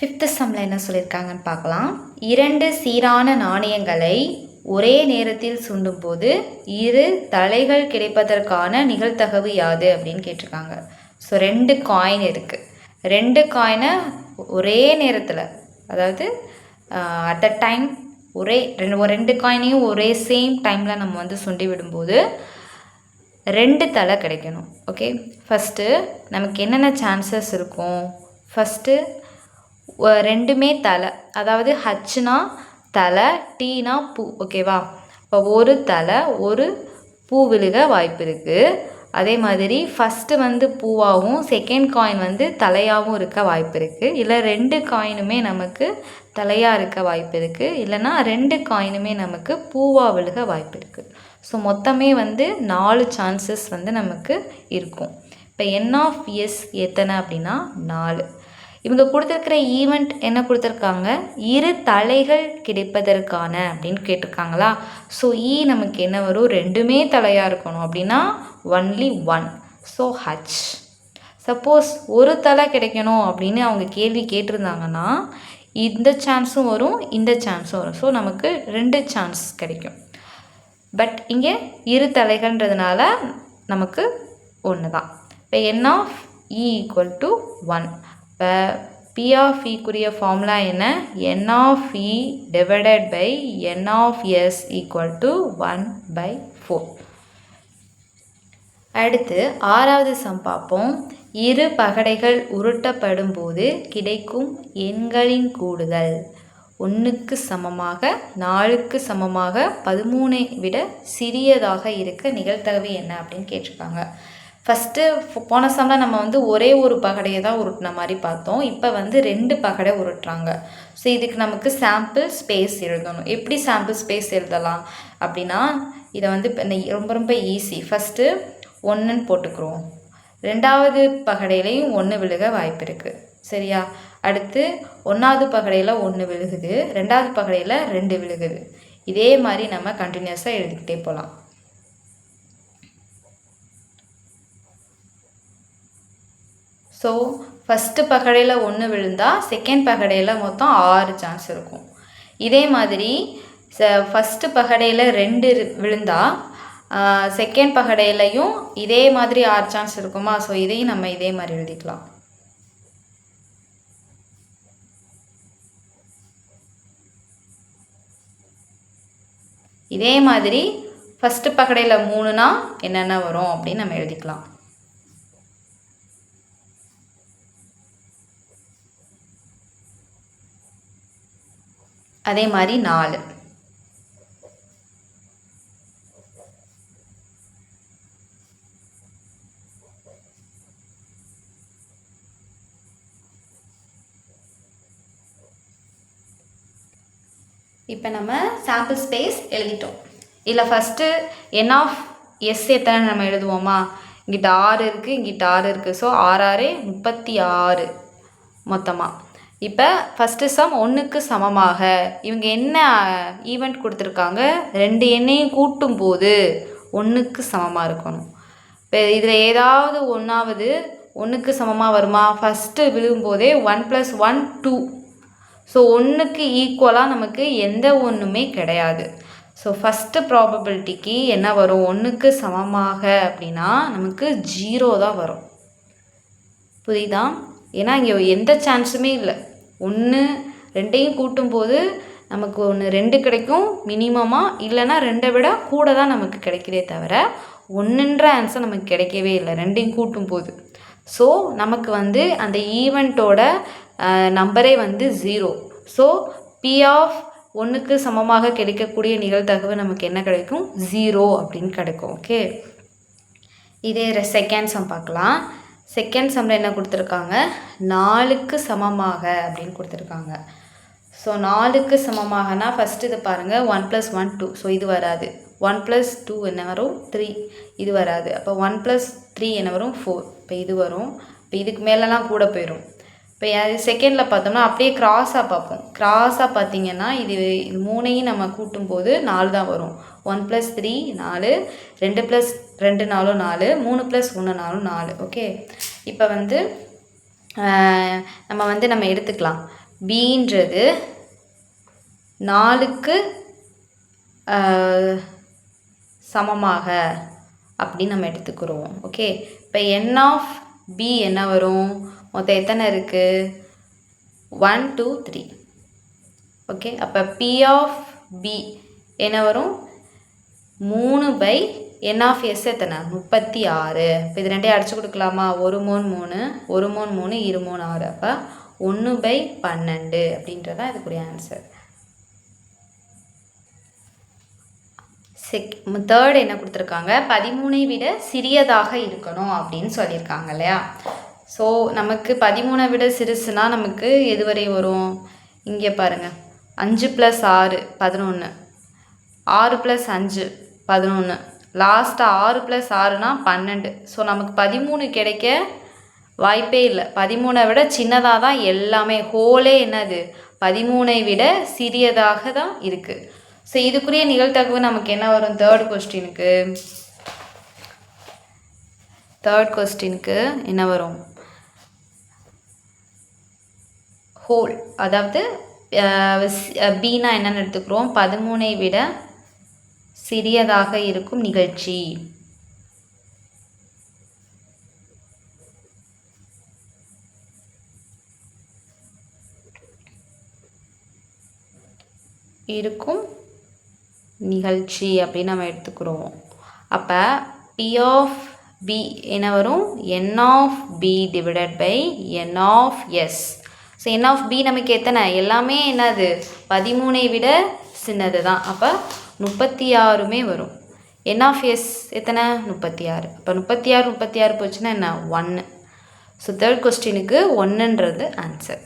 Fifth சம்மில் என்ன சொல்லியிருக்காங்கன்னு பார்க்கலாம். இரண்டு சீரான நாணயங்களை ஒரே நேரத்தில் சுண்டும்போது இரு தலைகள் கிடைப்பதற்கான நிகழ்த்தகவு யாது அப்படின்னு கேட்டிருக்காங்க. ஸோ ரெண்டு காயின் இருக்குது ரெண்டு காயினை ஒரே நேரத்தில் அதாவது அட் அ டைம் ஒரே ரெண்டு ரெண்டு காயினையும் ஒரே சேம் டைமில் நம்ம வந்து சுண்டி விடும்போது ரெண்டு தலை கிடைக்கணும். ஓகே ஃபஸ்ட்டு நமக்கு என்னென்ன சான்சஸ் இருக்கும்? ஃபஸ்ட்டு ரெண்டுமே தலை. அதாவது ஹச்னா தலை டீனா பூ ஓகேவா இப்போ ஒரு தலை ஒரு பூ விழுக வாய்ப்பு இருக்குது அதே மாதிரி ஃபஸ்ட்டு வந்து பூவாகவும் செகண்ட் காயின் வந்து தலையாகவும் இருக்க வாய்ப்பு இருக்குது இல்லை ரெண்டு காயினுமே நமக்கு தலையாக இருக்க வாய்ப்பு இருக்குது இல்லைன்னா ரெண்டு காயினுமே நமக்கு பூவாக விழுக வாய்ப்பு இருக்குது ஸோ மொத்தமே வந்து நாலு சான்சஸ் வந்து நமக்கு இருக்கும். இப்போ என் ஆஃப் எஸ் எத்தனை அப்படின்னா நாலு. இவங்க கொடுத்துருக்கிற ஈவெண்ட் என்ன கொடுத்துருக்காங்க? இரு தலைகள் கிடைப்பதற்கான அப்படின்னு கேட்டிருக்காங்களா? ஸோ ஈ e நமக்கு என்ன வரும்? ரெண்டுமே தலையாக இருக்கணும் அப்படின்னா only one so H suppose ஒரு தலை கிடைக்கணும் அப்படின்னு அவங்க கேள்வி கேட்டிருந்தாங்கன்னா இந்த சான்ஸும் வரும் இந்த சான்ஸும் வரும். ஸோ நமக்கு ரெண்டு சான்ஸ் கிடைக்கும். பட் இங்கே இரு தலைகள்ன்றதுனால நமக்கு ஒன்று தான் இப்போ n of E equal to one இப்போ பி ஆஃப் இக்குரிய e ஃபார்முலா என்ன? N of E divided by n of S equal to one by four அடுத்து ஆறாவது சம் பார்ப்போம். இரு பகடைகள் உருட்டப்படும் போது கிடைக்கும் எண்களின் கூடுதல். ஒன்றுக்கு சமமாக நாலுக்கு சமமாக பதிமூணை விட சிறியதாக இருக்க நிகழ்த்தகவு என்ன அப்படின்னு கேட்டிருக்காங்க. ஃபஸ்ட்டு போன சம்மில் நம்ம வந்து ஒரே ஒரு பகடையை தான் உருட்டின மாதிரி பார்த்தோம். இப்போ வந்து ரெண்டு பகடை உருட்டுறாங்க. ஸோ இதுக்கு நமக்கு சாம்பிள் ஸ்பேஸ் எழுதணும். எப்படி சாம்பிள் ஸ்பேஸ் எழுதலாம்? அப்படின்னா இதை வந்து ரொம்ப ரொம்ப ஈஸி ஃபஸ்ட்டு ஒன்றுன்னு போட்டுக்கிறோம் ரெண்டாவது பகடையிலையும் ஒன்று விழுக வாய்ப்பு இருக்குது சரியா? அடுத்து ஒன்றாவது பகடையில் ஒன்று விழுகுது. ரெண்டாவது பகடையில் ரெண்டு விழுகுது. இதே மாதிரி நம்ம கண்டினியூஸாக எழுதிக்கிட்டே போகலாம் ஸோ ஃபஸ்ட்டு பகடையில் ஒன்று விழுந்தால் செகண்ட் பகடையில் மொத்தம் ஆறு சான்ஸ் இருக்கும். இதே மாதிரி ச ஃபஸ்ட்டு பகடையில் ரெண்டு விழுந்தால் செகண்ட் பகடையிலையும் இதே மாதிரி ஆறு சான்ஸ் இருக்குமா? ஸோ இதையும் நம்ம இதே மாதிரி எழுதிக்கலாம். இதே மாதிரி ஃபஸ்ட்டு பகடையில் மூணுனா என்னென்ன வரும் அப்படின்னு நம்ம எழுதிக்கலாம். அதே மாதிரி நாலு. இப்போ நம்ம சாம்பிள் ஸ்பேஸ் எழுதிட்டோம். இதில் ஃபஸ்ட்டு என் ஆஃப் எஸ் எத்தனை நம்ம எழுதுவோமா? இங்கிட்ட ஆறு இருக்குது இங்கிட்ட ஆறு இருக்குது ஸோ ஆறு ஆறு முப்பத்தி ஆறு மொத்தமாக இப்போ ஃபஸ்ட்டு சம் ஒன்றுக்கு சமமாக. இவங்க என்ன ஈவெண்ட் கொடுத்துருக்காங்க? ரெண்டு எண்ணையும் கூட்டும் போது ஒன்றுக்கு சமமாக இருக்கணும். இப்போ இதில் ஏதாவது ஒன்றாவது ஒன்றுக்கு சமமாக வருமா? First விழும்போதே one plus one two so ஒன்றுக்கு ஈக்குவலாக நமக்கு எந்த ஒன்றுமே கிடையாது. ஸோ ஃபஸ்ட்டு ப்ராபபிலிட்டிக்கு என்ன வரும்? ஒன்றுக்கு சமமாக அப்படின்னா நமக்கு ஜீரோ தான் வரும். புரியுதா? ஏன்னா இங்கே எந்த சான்ஸுமே இல்லை. ஒன்று ரெண்டையும் கூட்டும்போது நமக்கு ஒன்று ரெண்டு கிடைக்கும் மினிமமாக இல்லைன்னா ரெண்டை விட கூட தான் நமக்கு கிடைக்கிறதே தவிர ஒன்றுன்ற ஆன்சர் நமக்கு கிடைக்கவே இல்லை. ரெண்டையும் கூட்டும் போது ஸோ நமக்கு வந்து அந்த ஈவெண்ட்டோட நம்பரே வந்து ஜீரோ ஸோ பி ஆஃப் ஒன்றுக்கு சமமாக கிடைக்கக்கூடிய நிகழ்தகவு நமக்கு என்ன கிடைக்கும்? ஜீரோ அப்படின்னு கிடைக்கும். ஓகே இதே செகண்ட் சம் பார்க்கலாம். செகண்ட் சம்மில் என்ன கொடுத்துருக்காங்க? நாலுக்கு சமமாக அப்படின்னு கொடுத்துருக்காங்க. ஸோ நாலுக்கு சமமாகனா ஃபஸ்ட்டு இது பாருங்கள் one plus one two so இது வராது. ஒன் ப்ளஸ் டூ என்ன வரும்? த்ரீ இது வராது. அப்போ ஒன் ப்ளஸ் த்ரீ என்ன வரும்? ஃபோர் இப்போ இது வரும். இப்போ இதுக்கு மேலெலாம் கூட போயிடும் இப்போ அது செகண்டில் பார்த்தோம்னா அப்படியே க்ராஸாக பார்ப்போம். க்ராஸாக பார்த்தீங்கன்னா இது இது மூணையும் நம்ம கூட்டும்போது நாலு தான் வரும். ஒன் ப்ளஸ் த்ரீ நாலு. ரெண்டு ப்ளஸ் ரெண்டு நாலும் நாலு. மூணு ப்ளஸ் ஒன்று நாலும் நாலு. ஓகே இப்போ வந்து நம்ம வந்து நம்ம எடுத்துக்கலாம். பின்றது நாலுக்கு சமமாக அப்படின்னு நம்ம எடுத்துக்கிறோம். ஓகே இப்போ என் ஆஃப் பி என்ன வரும்? மொத்தம் எத்தனை இருக்குது ஒன் டூ த்ரீ ஓகே அப்போ பி ஆஃப் பி என்ன வரும்? மூணு பை என் ஆஃப் எஸ் எத்தனை? முப்பத்தி ஆறு. இப்போ இது ரெண்டையும் அடிச்சு கொடுக்கலாமா? ஒரு மூணு மூணு ஒரு மூணு மூணு இரு மூணு ஆறு. அப்போ ஒன்று பை பன்னெண்டு அப்படின்றதான் இதுக்குரிய ஆன்சர் செக் தேர்ட் என்ன கொடுத்துருக்காங்க? பதிமூணை விட சிறியதாக இருக்கணும் அப்படின்னு சொல்லியிருக்காங்க இல்லையா? ஸோ நமக்கு பதிமூணை விட சிறுசுனா நமக்கு எது வரை வரும்? இங்கே பாருங்கள் அஞ்சு ப்ளஸ் ஆறு பதினொன்று ஆறு ப்ளஸ் அஞ்சு பதினொன்று லாஸ்ட்டாக ஆறு ப்ளஸ் ஆறுனா பன்னெண்டு. ஸோ நமக்கு பதிமூணு கிடைக்க வாய்ப்பே இல்லை. பதிமூணை விட சின்னதாக தான் எல்லாமே ஹோலே என்னது? பதிமூணை விட சிறியதாக தான் இருக்குது ஸோ இதுக்குரிய நிகழ்த்தகவு நமக்கு என்ன வரும்? தேர்ட் கொஸ்டினுக்கு தேர்ட் கொஸ்டினுக்கு என்ன வரும்? ஹோல் அதாவது பீனா என்னென்னு எடுத்துக்கிறோம். பதிமூனை விட சிறியதாக இருக்கும் நிகழ்ச்சி. இருக்கும். நிகழ்ச்சி அப்படின்னு நம்ம எடுத்துக்கிறோம். அப்போ பி ஆஃப் பி என்ன வரும்? N of B divided by n of S so n of B நமக்கு எத்தனை? எல்லாமே என்னது? பதிமூணை விட சின்னது தான் அப்போ முப்பத்தி ஆறுமே வரும். என் ஆஃப் எஸ் எத்தனை? முப்பத்தி ஆறு அப்போ முப்பத்தி ஆறு முப்பத்தி ஆறு போச்சுன்னா என்ன? ஒன்று ஸோ தேர்ட் கொஸ்டினுக்கு ஒன்றுன்றது ஆன்சர்